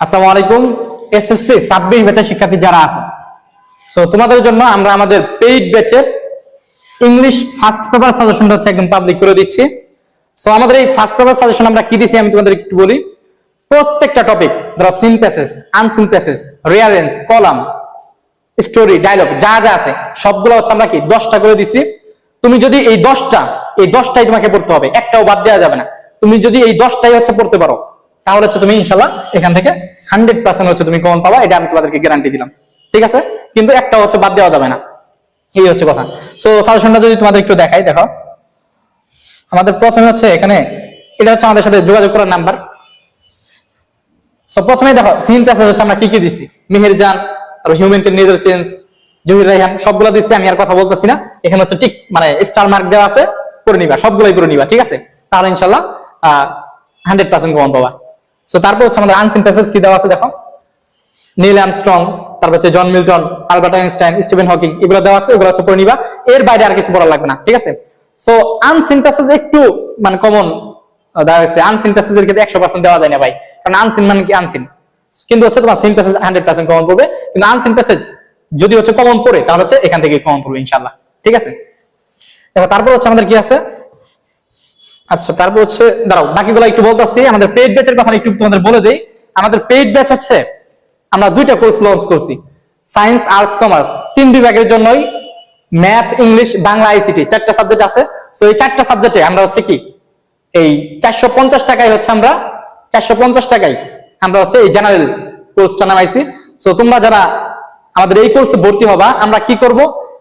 আসসালামু আলাইকুম। এসএসসি ছাব্বিশ ব্যাচের শিক্ষার্থী যারা আছে। সো তোমাদের জন্য আমরা আমাদের পেইড ব্যাচের ইংলিশ ফার্স্ট পেপার সাজেশনটা হচ্ছে একদম পাবলিক করে দিচ্ছি। সো আমাদের এই ফার্স্ট পেপার সাজেশন আমরা কি দিছি আমি তোমাদের একটু বলি। প্রত্যেকটা টপিক ধরো seen passage unseen passage rearrangement column story dialogue যা যা আছে, সবগুলো হচ্ছে আমরা কি দশটা করে দিছি। তুমি যদি এই দশটা, এই দশটাই তোমাকে পড়তে হবে, একটাও বাদ দেওয়া যাবে না। তুমি যদি এই দশটাই হচ্ছে পড়তে পারো তাহলে হচ্ছে তুমি ইনশাল্লাহ এখান থেকে হান্ড্রেড পার্সেন্ট হচ্ছে তুমি কমন পাবা, এটা আমি তোমাদেরকে গ্যারান্টি দিলাম। ঠিক আছে? কিন্তু একটা হচ্ছে বাদ দেওয়া যাবে না। এই হচ্ছে কথা। সো সাজেশনটা যদি তোমাদের একটু দেখাই, দেখো। আমাদের প্রথমে হচ্ছে এখানে, এটা হচ্ছে আমাদের সাথে যোগাযোগ করার নাম্বার। সো প্রথমে দেখো সিন প্যাসেজ হচ্ছে আমরা কি কি দিছি? জান, তারপর human nature change Zahir Raihan সবগুলো দিছি, আমি আর কথা বলতেছি না। এখানে হচ্ছে ঠিক মানে স্টার মার্ক দেওয়া আছে, করে নিবা, সবগুলোই করে নিবা, ঠিক আছে? তাহলে ইনশাল্লাহ হান্ড্রেড পার্সেন্ট কমন পাবা। সো তারপর হচ্ছে আমাদের আনসিন প্যাসেজ কি দেওয়া আছে দেখো? নীল অ্যামস্ট্রং তারপর হচ্ছে John Milton Albert Einstein Steven Hawking এগুলো দেওয়া আছে, এগুলো হচ্ছে পড়ে নিবা। এর বাইরে আর কিছু পড়া লাগবে না, ঠিক আছে? সো আনসিন প্যাসেজ একটু মানে কমন দেওয়া হয়েছে। আনসিন প্যাসেজের ক্ষেত্রে একশো পার্সেন্ট দেওয়া যায় না ভাই, কারণ আনসিন মানে কি আনসিন কিন্তু হচ্ছে তোমার seen passage hundred percent common পড়বে, কিন্তু আনসিন প্যাসেজ যদি হচ্ছে কমন পড়ে, তাহলে হচ্ছে এখান থেকে কমন পড়বে ইনশাল্লাহ ঠিক আছে? এবার তারপর হচ্ছে আমাদের কি আছে? আচ্ছা তারপর হচ্ছে, দাঁড়াও, বাকিগুলো একটু বলতেছি, আমাদের পেইড ব্যাচের কথা একটু তোমাদের বলে দেই। আমাদের পেইড ব্যাচ হচ্ছে, আমরা দুইটা কোর্স লঞ্চ করছি। সায়েন্স আর্টস কমার্স তিন বিভাগের জন্যই ম্যাথ ইংলিশ বাংলা আইসিটি চারটা সাবজেক্ট আছে। সো এই চারটা সাবজেক্টে আমরা হচ্ছে কি, এই চারশো পঞ্চাশ টাকায় হচ্ছে আমরা, চারশো পঞ্চাশ টাকায় আমরা হচ্ছে এই জেনারেল কোর্সটা নামাইছি। সো তোমরা যারা আমাদের এই কোর্সে ভর্তি হবা, আমরা কি করব?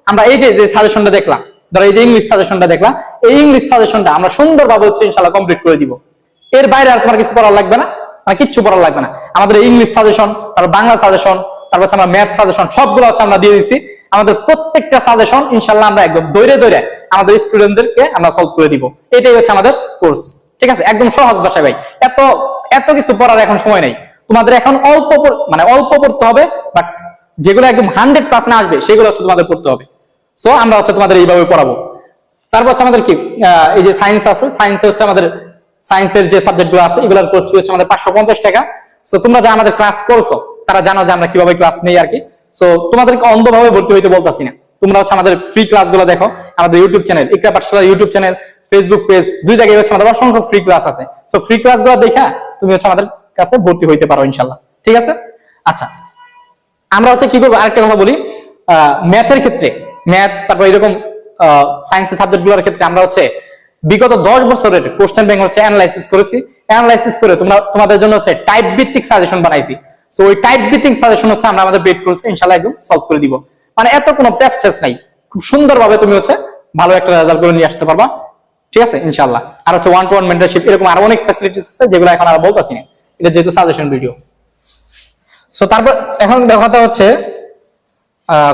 আমরা এই যে যে সাজেশনটা দেখলাম ধরো এই যে ইংলিশ সাজেশনটা দেখলাম এই ইংলিশ সাজেশনটা আমরা সুন্দরভাবে হচ্ছে ইনশাল্লাহ কমপ্লিট করে দিব। এর বাইরে আর তোমার কিছু পড়ার লাগবে না মানে কিচ্ছু পড়ার লাগবে না। আমাদের ইংলিশ সাজেশন তারপর বাংলা সাজেশন তারপর হচ্ছে আমরা ম্যাথ সাজেশন সবগুলো হচ্ছে আমরা দিয়ে দিছি। আমাদের প্রত্যেকটা সাজেশন ইনশাল্লাহ আমরা একদম দৈরে দৈরে আমাদের স্টুডেন্টদেরকে আমরা সলভ করে দিব। এটাই হচ্ছে আমাদের কোর্স ঠিক আছে? একদম সহজ ভাষায় ভাই। এত এত কিছু পড়ার এখন সময় নেই। তোমাদের এখন অল্প মানে অল্প পড়তে হবে বাট যেগুলো একদম হান্ড্রেড পার্সেন্ট আসবে, সেগুলো হচ্ছে তোমাদের পড়তে হবে। সো আমরা হচ্ছে তোমাদের এইভাবে পড়াবো। তারপর হচ্ছে আমাদের কি? এই যে সায়েন্স আছে সায়েন্সে হচ্ছে আমাদের সায়েন্সের যে সাবজেক্টগুলো আছে, এগুলোর কোর্স হচ্ছে আমাদের পাঁচশো পঞ্চাশ টাকা। সো তোমরা যারা আমাদের ক্লাস করছ, তারা জানো যে আমরা কীভাবে ক্লাস নেই আর কি। সো তোমাদেরকে অন্ধভাবে ভর্তি হইতে বলতেছি না। তোমরা হচ্ছে আমাদের ফ্রি ক্লাসগুলো দেখো, আমাদের ইউটিউব চ্যানেল ইকরা পাঠশালা ইউটিউব চ্যানেল ফেসবুক পেজ দুই জায়গায় হচ্ছে আমাদের অসংখ্য ফ্রি ক্লাস আছে। সো ফ্রি ক্লাসগুলো দেখা, তুমি হচ্ছে আমাদের কাছে ভর্তি হইতে পারো ইনশাল্লাহ ঠিক আছে? আচ্ছা আমরা হচ্ছে কি করব? আরেকটা কথা বলি। ম্যাথের ক্ষেত্রে ম্যাথ, তারপর এরকম সায়েন্সের সাবজেক্টগুলোর ক্ষেত্রে আমরা হচ্ছে বিগত দশ বছরের কোশ্চেন ব্যাংক হচ্ছে অ্যানালাইসিস করেছি। অ্যানালাইসিস করে তোমরা, তোমাদের জন্য হচ্ছে টাইপ ভিত্তিক সাজেশন বানাইছি। সো ওই টাইপ ভিত্তিক সাজেশন হচ্ছে আমরা আমাদের কোর্সে ইনশাল্লাহ একদম সলভ করে দিব। মানে এত কোনো টেস্ট টেস্ট নাই। খুব সুন্দরভাবে তুমি হচ্ছে ভালো একটা রেজাল্ট করে নিয়ে আসতে পারবা। ঠিক আছে? ইনশাল্লাহ আর হচ্ছে ওয়ান টু ওয়ান মেন্টারশিপ এরকম আরও অনেক ফ্যাসিলিটিস আছে যেগুলো এখন আর বলতেছি না। এটা যেহেতু সাজেশন ভিডিও সো তারপর এখন কথা হচ্ছে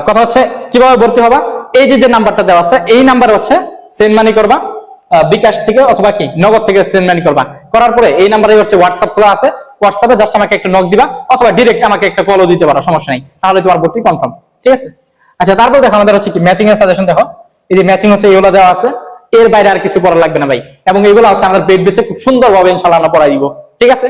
কথা হচ্ছে, কীভাবে ভর্তি হবা? এই যে যে নাম্বারটা দেওয়া আছে, এই নাম্বারে হচ্ছে সেন্ড মানি করবা বিকাশ থেকে অথবা কি, নগদ থেকে সেন্ড মানি করবা। করার পরে এই নাম্বারে হচ্ছে হোয়াটসঅ্যাপ খোলা আছে। হোয়াটসঅ্যাপে জাস্ট আমাকে একটা নক দিবা, অথবা ডিরেক্ট আমাকে একটা কলও দিতে পারো, সমস্যা নেই। তাহলে তোমার ভর্তি কনফার্ম ঠিক আছে? আচ্ছা তারপর দেখো আমাদের হচ্ছে কি ম্যাচিং এর সাজেশন দেখো। এই যে ম্যাচিং হচ্ছে, এগুলো দেওয়া আছে। এর বাইরে আর কিছু পড়া লাগবে না ভাই। এবং এগুলো হচ্ছে আমাদের পেট বেচে খুব সুন্দরভাবে ইনশাল্লাহ আমরা পড়াই দিব, ঠিক আছে?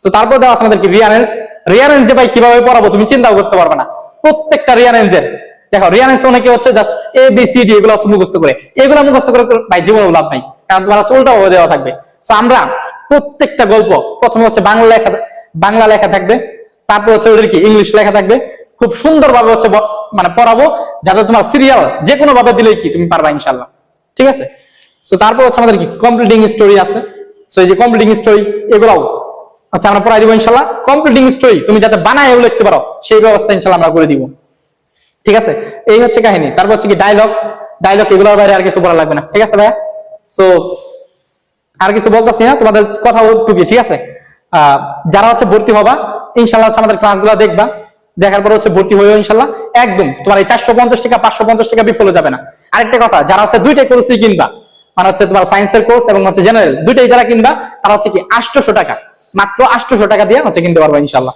সো তারপর দেওয়া আছে আমাদের কি রিয়ারেন্স রিয়ারেন্স যে ভাই কীভাবে পড়াবো, তুমি চিন্তাও করতে পারবে না। প্রত্যেকটা রিয়ারেন্সের দেখো রিয়ারেন্স অনেকে হচ্ছে just A B C D এগুলো হচ্ছে মুখস্থ করে। এগুলো মুখস্থ করে ভাই জীবনে লাভ নাই, কারণ তোমার হচ্ছে উল্টা ভাবে দেওয়া থাকবে। সো আমরা প্রত্যেকটা গল্প, প্রথমে হচ্ছে বাংলা লেখা বাংলা লেখা থাকবে, তারপর হচ্ছে ওদের কি ইংলিশ লেখা থাকবে। খুব সুন্দরভাবে হচ্ছে মানে পড়াবো, যাতে তোমার সিরিয়াল যে কোনো ভাবে দিলেই কি, তুমি পারবা ইনশাল্লাহ ঠিক আছে? সো তারপর হচ্ছে আমাদের কি কমপ্লিটিং স্টোরি আছে। সো এই যে কমপ্লিটিং স্টোরি এগুলাও আচ্ছা আমরা পড়াই দিব ইনশাল্লাহ। কমপ্লিটিং স্টোরি তুমি যাতে বানায় লিখতে পারো, সেই ব্যবস্থা ইনশাল্লাহ আমরা করে দিব। ঠিক আছে? এই হচ্ছে কাহিনী। তারপর হচ্ছে কি ডায়লগ ডায়লগ এগুলোর বাইরে আর কিছু বলা লাগবে না। ঠিক আছে ভাইয়া? সো আর কিছু বলতেছি না, তোমাদের কথা টুকি ঠিক আছে? যারা হচ্ছে ভর্তি হবা, ইনশাল্লাহ হচ্ছে আমাদের ক্লাসগুলো দেখবা। দেখার পর হচ্ছে ভর্তি হয়ে ইনশাল্লাহ। একদম, তোমার এই চারশো পঞ্চাশ টাকা, পাঁচশো পঞ্চাশ টাকা বিফলে যাবে না। আরেকটা কথা, যারা হচ্ছে দুইটাই কোর্সই কিনবা মানে হচ্ছে তোমার সায়েন্সের কোর্স এবং হচ্ছে জেনারেল দুইটাই যারা কিনবা, তারা হচ্ছে কি আটশোশো টাকা। মাত্র আটশোশো টাকা দিয়ে হচ্ছে কিনতে পারবা ইনশাল্লাহ।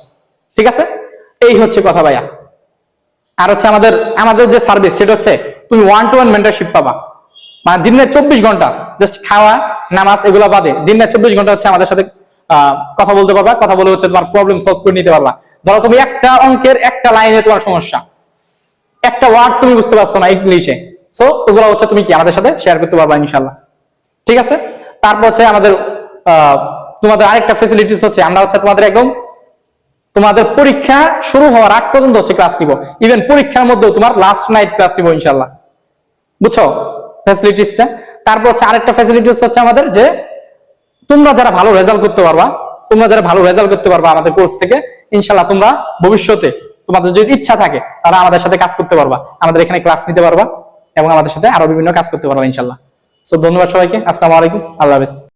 ঠিক আছে? এই হচ্ছে কথা ভাইয়া। আর হচ্ছে আমাদের আমাদের যে সার্ভিস সেটা হচ্ছে তুমি ওয়ান টু ওয়ান মেন্টারশিপ পাবা। মানে দিনের চব্বিশ ঘণ্টা জাস্ট খাওয়া নামাজ এগুলো বাদে দিনের চব্বিশ ঘণ্টা হচ্ছে আমাদের সাথে কথা বলতে পারবা। কথা বলে হচ্ছে তোমার প্রবলেম সলভ করে নিতে পারবা। ধরো তুমি একটা অঙ্কের একটা লাইনে তোমার সমস্যা। একটা ওয়ার্ড তুমি বুঝতে পারছ না ইংলিশে সো ওগুলো হচ্ছে তুমি কি আমাদের সাথে শেয়ার করতে পারবা ইনশাল্লাহ। ঠিক আছে? তারপর হচ্ছে আমাদের আহ, তোমাদের আরেকটা ফেসিলিটিস হচ্ছে, আমরা হচ্ছে তোমাদের একদম তোমাদের পরীক্ষা শুরু হওয়ার আগ পর্যন্ত হচ্ছে ক্লাস নিব। ইভেন পরীক্ষার মধ্যেও তোমার লাস্ট নাইট ক্লাস নিব ইনশাল্লাহ বুঝছ? ফ্যাসিলিটিসটা তারপর হচ্ছে আরেকটা ফ্যাসিলিটিস হচ্ছে আমাদের যে, তোমরা যারা ভালো রেজাল্ট করতে পারবা, তোমরা যারা ভালো রেজাল্ট করতে পারবা আমাদের কোর্স থেকে ইনশাল্লাহ তোমরা ভবিষ্যতে তোমাদের যদি ইচ্ছা থাকে, তারা আমাদের সাথে কাজ করতে পারবা, আমাদের এখানে ক্লাস নিতে পারবা, এবং আমাদের সাথে আরও বিভিন্ন কাজ করতে পারবা ইনশাল্লাহ সো ধন্যবাদ সবাইকে। আসসালামু আলাইকুম। আল্লাহ হাফেজ।